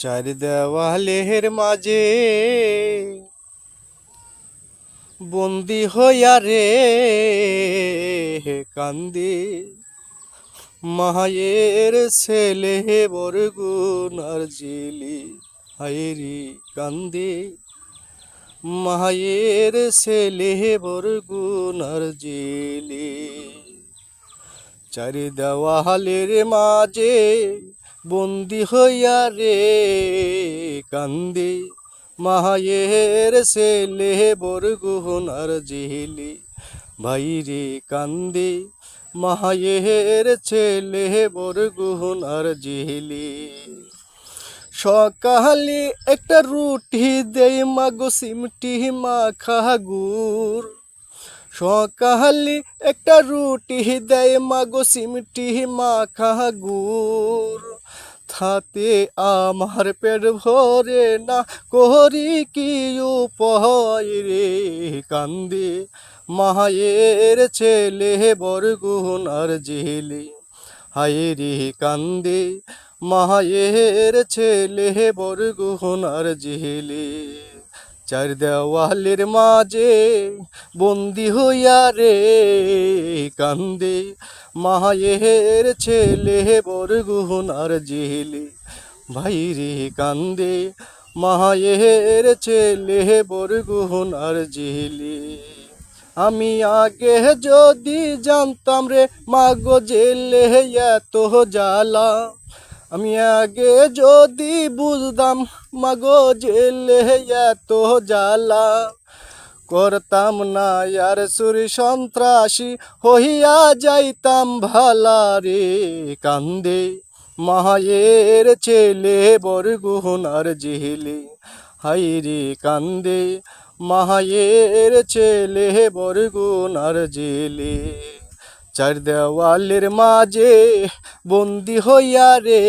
চার দেওয়ালের মাঝে বন্দি হইয়া রে কান্দি মায়ের ছেলে বরগুন আর জিলি হাইরি কান্দি মায়ের ছেলে বরগুন আর জিলি। চারি দেওয়ালের মাঝে বন্দি হইয়া রে কান্দি। মায়ের ছেলে বরগুন আর জিলি ভাইরে কান্দি। মায়ের ছেলে বরগুন আর জিলি সকালে একটা রুটি দেই, মাগো সিমটি মাখা গুড়। সকালে একটা রুটি দেয় মাগো সিমটি মাখা গুড়। থাতে আমার পেট ভরে না, করি কি উপায় রে কান্দি? মায়ের ছেলে বরগুন আর জেলে, হায় রে কান্দে। মায়ের ছেলে বরগুন আর জেলে, চার দেওয়ালের মাঝে বন্দি হইয়া রে কান্দে। মায়ের ছেলে বরগুন আর জেলে। ভাই রে কান্দে মায়ের ছেলে বরগুন আর জেলে। আমি আগে যদি জানতাম রে, মাগো জেলে এত জ্বালা। আমি আগে যদি বুঝতাম, মাগো জেলে এত জ্বালা। করতাম না আর সুরি সন্ত্রাসী হইয়া যাইতাম ভালা রে কান্দে। মায়ের ছেলে বরগুন আর জেলে। হাই রে কান্দে। মায়ের ছেলে বরগুন আর জেলে। চার দেওয়ালের মাঝে বন্দি হইয়া রে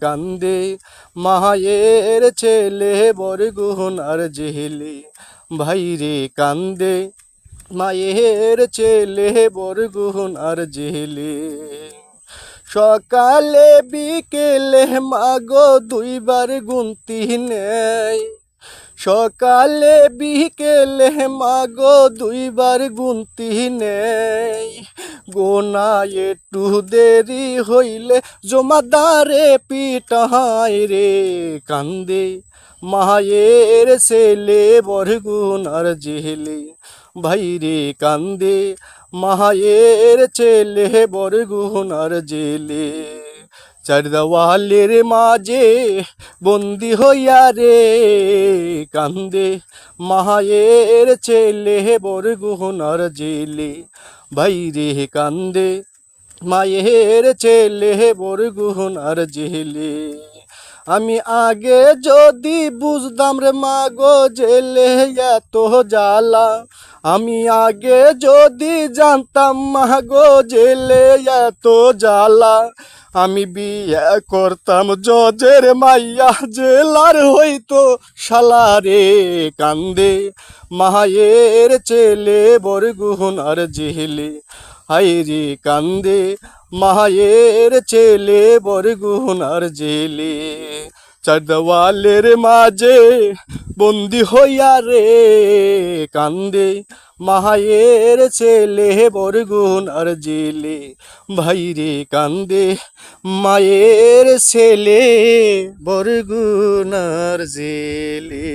কান্দে। মায়ের ছেলে বরগুন আর জেলে। ভাই রে কান্দে। মায়ের ছেলে বরগুন আর জেলে। সকালে বিকেলে মাগো দুইবার গুনতি নেয়। সকালে বিকেলে মাগো দুইবার গুনতি নেই গোনা একটু দেরি হইলে জমাদারে পিটাই রে কান্দে। মায়ের ছেলে বরগুন আর জেলে। ভাই রে কান্দে, মায়ের ছেলে বরগুন আর জেলে। চার দেওয়ালের মাঝে বন্দি হইয়া রে কান্দে, মায়ের ছেলে বরগুন আর জেলে। বাইরে কান্দে, মায়ের ছেলে বরগুন আর জেলে। আমি আগে যদি বুঝতাম রে মাগো জেলে এত জ্বালা। আমি আগে যদি জানতাম মাগো জেলে এত জ্বালা। আমি বিয়ে করতাম জজের মাইয়া জেলার হইতো শালারে কান্দে। মায়ের ছেলে বরগুন আর হাইরে কান্দে মায়ের ছেলে বরগুন আর জেলে। চার দেওয়ালের মাঝে বন্দি হইয়া রে, কান্দে মায়ের ছেলে বরগুন আর জেলে। ভাই রে কান্দে মায়ের ছেলে বরগুন আর জেলে।